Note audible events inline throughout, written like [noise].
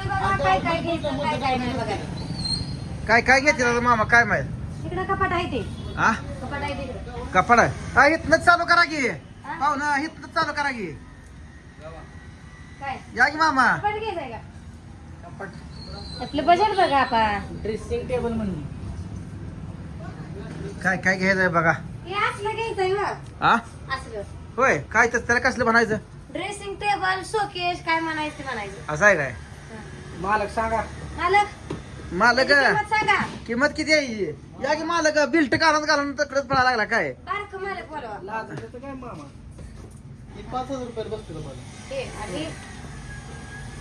बघा काय काय घ्यायचं काय काय नाही बघा काय काय घेते दादा मामा? काय माहीत? तिकडं कपाट आहे ते. हा कपाट आहे तिकडं. कपडा हा इथनच चालू करा की. पाहुणा इथनच चालू करा की. काय? या की मामा? कपाट घ्यायचंय का? आपलं बजेट बघा आपण ड्रेसिंग टेबल म्हणून. काय काय घ्यायचंय बघा. हे असलं घ्यायचंय बघ. हा असलं. होय काय तर त्याला कसलं म्हणायचं? ड्रेसिंग टेबल शोकेस काय म्हणायचं ते म्हणायचं. असं आहे काय? मालक सांगा. मालक? मालक? त्याची किंमत सांगा. किंमत किती आहे ही? या की मालक बिल्ट घालून घालून तकडच पळा लागला काय? बारक मालक बोलवा. लाज देतो काय मामा? ही पाच हजार रुपयाला बसते तुम्हाला हे आणि?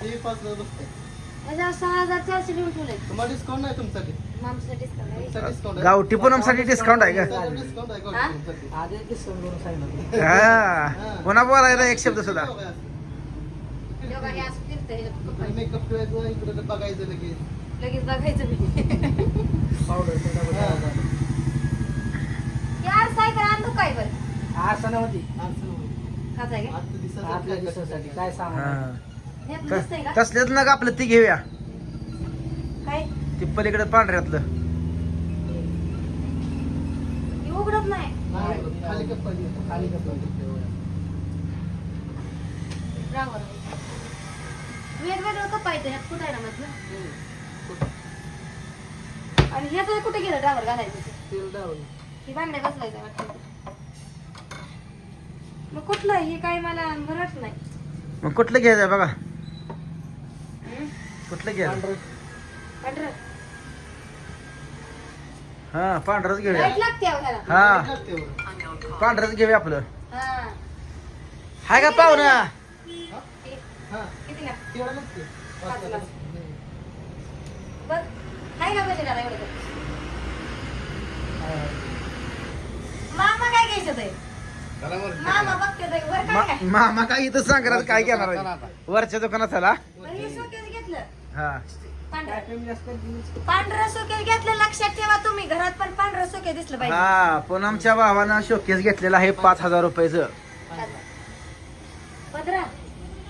ही पाच हजार बसते. माझ्या सहा हजार चारशे लिहून ठेवले तुम्हाला डिस्काउंट नाही तुमच्यासाठी? तुमचा डिस्काउंट गावठी पूनमसाठी डिस्काउंट आहे का? डिस्काउंट आहे. हा? गावठी तुमच्यासाठी. आधी डिस्काउंट करून सांगितलं हा. पुन्हा बोलायला एक शब्द सुद्धा. हे असं फिरतंय, कपाट. मेकअप ठेवायचं इकडे बघायचं लगेच. लगेच बघायचं मी पावडर आरसा आहे का? आणू काय बरं. नव्हती. काय सांगू? ना आपलं ती घेऊया. काय? ती पलीकडे पांढऱ्यातलं. हे उघडत नाही. खाली कप्पा. खाली कपडे. वेगवेगळं कपायचं ह्यात कुठं आहे ना मधलं आणि ह्याचं कुठे गेलं डावर घालायचं? ते? तेल ही बसवायचं वाटतं. मग कुठलं? आहे? हे काय मला बरंच नाही. मग कुठलं घ्यायचंय बघा. हं? कुठलं घ्यायचं? पांढरं. हा पांढरच घेऊया. लाइट लागते अहो ह्याला हा. पांढरच घेऊया आपलं. हा. हाय का पाहुणा? बघ का एवढं मामा काय घ्यायचं ते? मामा बघते ते. वर काय काय मा- मामा काय इथं सांगणार? काय घेणार आहे? वरच्या दुकानात चला. बरं, हे शोकेस घेतलं. हा. पांढरं? पांढरं लक्षात ठेवा तुम्ही. घरात पण पांढरं शोकेस दिसलं पाहिजे. हा पूनमच्या भावानं शोकेस घेतलेला आहे पाच हजार रुपयाचं.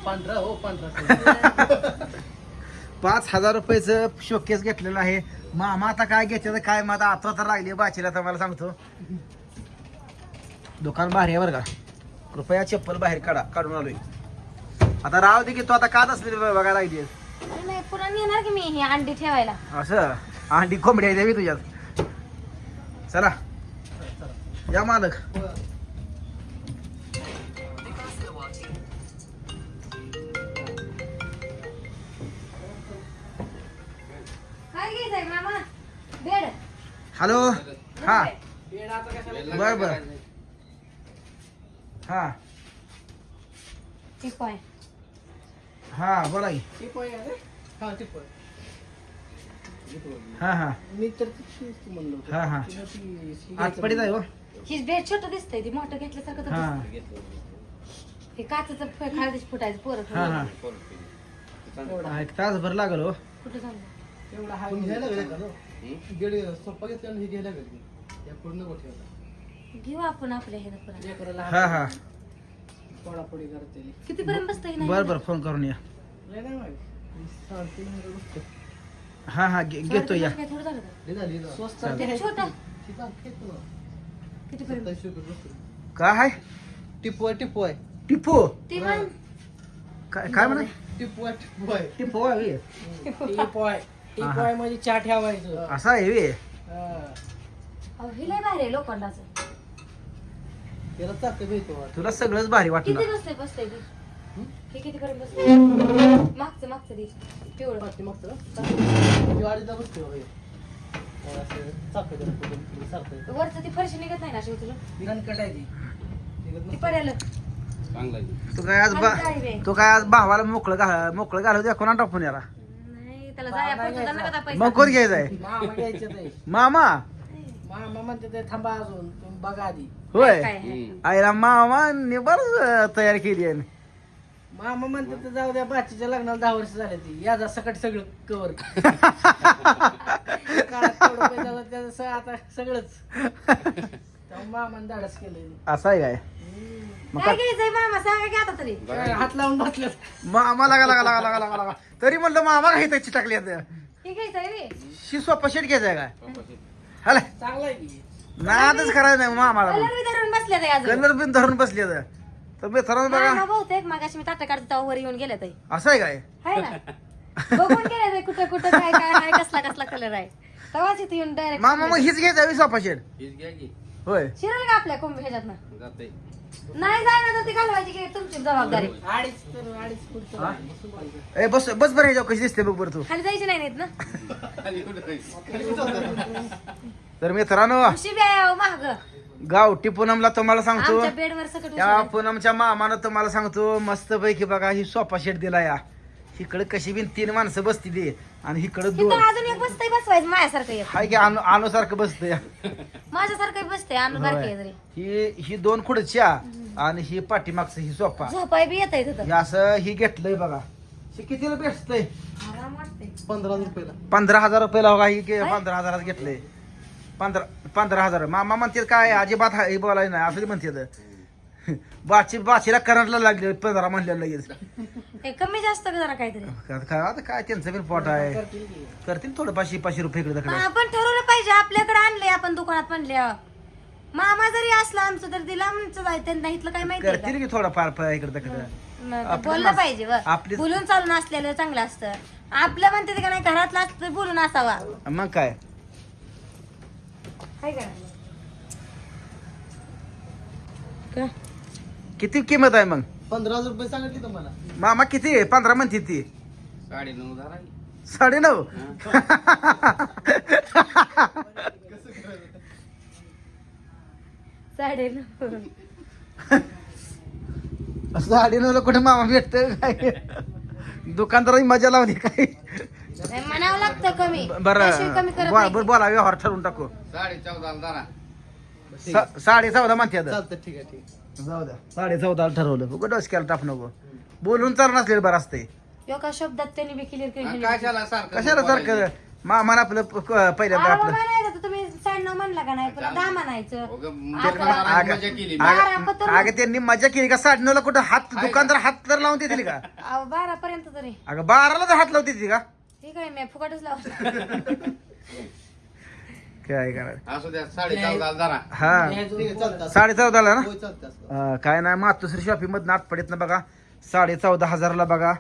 पांढरा हो पांढरा [laughs] पाच हजार रुपयाचं शोकेस घेतलेलं आहे. मामा आता काय घ्यायचं काय मग आता आता तर लागली बाचीला तर मला सांगतो. दुकान बाहेर आहे बरं का. कृपया चप्पल बाहेर काढा काढून आलोय. आता राव दे की तू आता काच असली बघायला लागली नाही पुन्हा नेणार की मी हे अंडी ठेवायला? असं? अंडी कोंबडी आहे देवी तुझ्यात. चला. या मालक. घ्यायचंय मामा. बेड. हॅलो हा. बेड आता कशाला बर बर. हा. ठीक आहे हा बोला की. आहे? हा हा हा. मी तर. हा, हा. आत पडीत आहे हो. ही बेड छोटं दिसतंय ती मोठं घेतल्यासारखं तर हा. दिसतंय. काचचं फुटायचं पोरं हा हा. तेवढा हा, एक तासभर लागल हो. कुठं जाऊन तेवढा हाय पण घ्यायला लागेल का नो? गेडी सोपा घेतला आणि हे घ्यायला या पूर्ण घेऊ आपण आपल्या हे पुन्हा लेकराला हा हा पोळापोळी करते किती पर्यंत बसतंय नाही बर बर फोन करून या लय नाही माहीत. साडेतीन हजार बसते. हा हा घे- घेतो या काय थोडं झालं का? हे झाली ना. स्वस्त चालेल. ते आहे. छोटा ठीक आहे, ठीक आहे सत्तावीसशे रुपये बसते. टिपू आहे टिपू आहे टिपो ते पण काय काय म्हणा टिपू आहे टिपू आहे टिपो आहे व्हय. टिपॉय म्हणजे चहा ठेवायचं. असं आहे. हा. अहो, हे लय भारी आहे लोखंडाचं. त्याला तुला सगळंच भारी किती वाटलं बसतंय बसतंय ते? हं? हे किती मागचं मागचं दे पिवळं. पाठी मागचं ते बसते बघा हे. असं चाक सारखं. वरचं फरशी निघत नाही ना तुला ती. निघत ती नसतं. पडेल तू. काय आज बा? तू काय आज भावाला मोकळं घाल मोकळं घालू द्या कोणा टाकून याला? मग पैसा कोण घ्यायचंय मामा घ्यायचं. ते मामा मामा? म्हणते ते थांबा अजून तुम्ही बघा आधी. होय. काय आहे? आईला मामाने बरं तयारी केली आहे. मामा म्हणते ते जाऊ द्या बाचीच्या लग्नाला दहा वर्ष झाले ती. याचा सकट सगळं कवर त्याचं स- आता सगळंच. त्यामुळे मामाने धाडस केलं असं आहे काय? मग काय घ्यायचंय मामा? सांगा की आता तरी. हात लावून बसले मामा लागा लागा लागा लागा लागा लागा. तरी म्हणलं मामा काय त्याची टाकली आता. हे घ्यायचं आहे रे. शी सोपा शेट घ्यायचा काय हला. चांगला आहे की. नादच करायचं नाही मामाला कलर बिन धरून बसले तर तर मित्रांनो बघा. मामा बहुतेक मागाशी मी ताटा काढते तेव्हा वर येऊन गेले ते असं आहे काय? हाय ना. बघून गेले ते कुठं कुठं काय काय कसला कसला कलर आहे. तेव्हाच इथे येऊन डायरेक्ट मामा मग हीच घ्यायचा सोपा शेट. होय. शिरल का आपल्या ह्याच्यात जाते नाही जाय ना तर ती घालवायची की तुमची जबाबदारी. अडीच तर अडीच फूट हा? ए बस बस बरं ह्याच्यावर कशी दिसते बघ बरं तू. खाली जायची नाही नाहीत ना? तर मित्रांनो आहे अहो महाग गावठी पूनमला तुम्हाला सांगतो. आमच्या बेडवर सकट उशी या. पूनमच्या मामानं तुम्हाला सांगतो मस्त पैकी बघा ही सोफा शेट दिला या इकडे कशी बिन तीन माणसं बसती ती आणि इकडे दोन. अजून एक बसतंय बसवायचं माझ्यासारखं एक. हाय की अनु अनुसारखं बसतंय. माझ्यासारखं बसतंय अनु बारके जरी ही ही दोन खुर्च्या आणि ही पाठीमागचं ही सोफा. झोपाय बी येत तिथं. हे असं ही घेतलंय बघा. हे कितीला भेटतंय? आराम वाटतंय. पंधरा रुपयाला. पंधरा हजार रुपयाला बघा ही के- पंधरा हजारात घेतलंय. पंधरा पंधरा हजार. मामा म्हणते काय अजिबात हा- हे बोलायला नाही असं म्हणते बाची बाचीला करंटला लागले पंधरा म्हणलेलं लगेच. ते कमी जास्त का जरा काहीतरी? आता काय आता काय त्यांचं पण पोट आहे. करतील थोडं पाचशे पाचशे रुपये इकडे तिकडे. आपण ठरवलं पाहिजे. आपल्याकडे आणले आपण दुकानात म्हणले मामा जरी असला आमचं तर दिला आमचं जाय त्यांना इथलं काय माहिती आहे करतील की थोडं फार फार इकडे तिकडे? का? मग ते आपली बोललं पाहिजे व. आपली- बोलून चालून असलेलं चांगलं असतं. आपलं म्हणते ते का नाही घरातलं असतं बोलून असावा. मग काय? हाय का? किती किंमत आहे मग? पंधरा हजार रुपये सांगितली तुम्हाला. मामा किती आहे? पंधरा म्हणते ती. साडे नऊ झाला साडे नऊ साडे साडे नऊला कुठे मामा भेटत काय? दुकानदाराची मजा लावली काय? म्हणावं लागतं कमी. बरं. कमी करत नाही. बरं, बोला व्यवहार ठरवून टाकू. साडे चौदा झाला सा- साडे चौदा म्हणते आता. चालतं ठीक आहे ठीक आहे. जाऊ द्या. साडे चौदा ठरवलं उगा डोसक्याला टाप नको बोलून चालू नसलेलं बरं असते एका शब्दात त्यांनी बी क्लिअर केली कशाला सारखं कशाला सारखं? मामान आपलं प- क- पहिल्यांदा आपलं बाबा नाही तर तुम्ही साडे नऊ म्हणला का नाही? पुन्हा दहा म्हणायचं. उगा आता- मारायची मजा केली. बारा अगं पत्र- अगं त्यांनी मजा केली का? साडे नऊला कुठं हात दुकानदार हात तर लावून देतील का? अहो, बारा पर्यंत तरी. अगं बाराला तर हात लावते ती का? ठीक आहे मी फुकटच लावतो. [laughs] काय करा असू द्या साडे चौदा हा. साडे चौदाला ना. अं, काय नाही मातोश्री शॉपिंगमध्ये नाट पडत ना बघा साडे चौदा हजारला बघा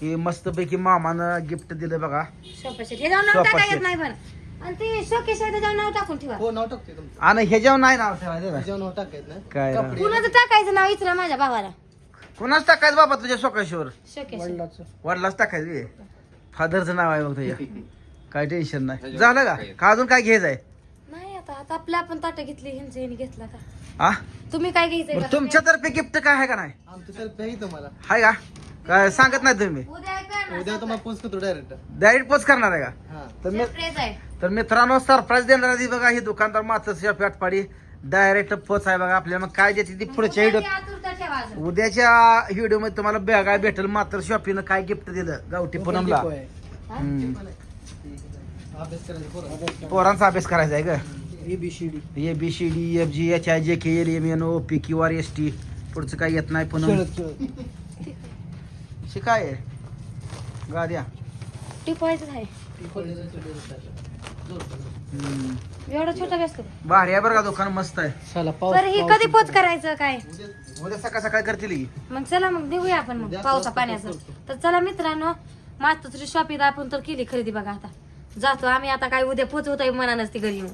ही मस्त पैकी मामानं गिफ्ट दिलं बघा. हे जाऊन नाव. टाकायचं नाही पण. आणि ते शोकेश आहे त्याच्यावर नाव टाकून ठेवा. हो नाव टाकते तुमचं. आणि ह्याच्यावर नाही नाव ठेवायचं का? जेवण नाव टाकायचं ना काय राव. कपडे. कुणाचं टाकायचं नाव इचरा माझ्या भावाला? कुणाच टाकायचं बाबा तुझ्या सोकाशीवर शोकेश वडिलाच. टाकायचं फादरचं नाव आहे बघ तुझ्या. [laughs] काय टेन्शन नाही. झालं का? का अजून काय घ्यायचं आहे आता आपण ताट घेतली ह्यांचं ह्यांनी घेतला का आ? तुम्ही काय घ्यायचंय बरं का? तुमच्यातर्फे गिफ्ट काय आहे का नाही? आमचं तर आहे तुम्हाला हाय का? काय सांगत नाही तुम्ही. उद्या काय ना, उद्या तुम्हाला पोच करतो डायरेक्ट डायरेक्ट पोच करणार आहे का? हा. तर मी surprise आहे. तर मित्रांनो सरप्राईज देणार आहे ती बघा ही दुकानदार मात्र पेटपाडी डायरेक्ट पोच आहे बघा आपल्याला मग काय देते ती पुढच्या उद्या व्हिडिओ ती आतुरता ठेवा अजून. उद्याच्या व्हिडिओमध्ये तुम्हाला बघायला भेटेल मात्र शॉपीनं काय गिफ्ट दिलं. गावठी पूनमला. अभ्यास करायचं. पोरांचा अभ्यास करायचा आहे का ABCD A B C D F G H I J K L M N O P Q R S T पुढचं काही येत नाही पूनम शिकाय आहे? गाद्या. टिपवायचं आहे. हम्म. एवढा छोटा व्यस्त भारी आहे बरं का दुकान मस्त आहे. चला पाऊस ही कधी पोच करायचं काय? उद्या सकाळ सकाळ करतील की मग चला मग निघूया आपण मग पावसा पाण्याचं. तर चला मित्रांनो मास्तरी शॉपिंग आपण तर केली खरेदी बघा आता. जातो आम्ही आता काय उद्या पोच होत मनानच ती घरी येऊन.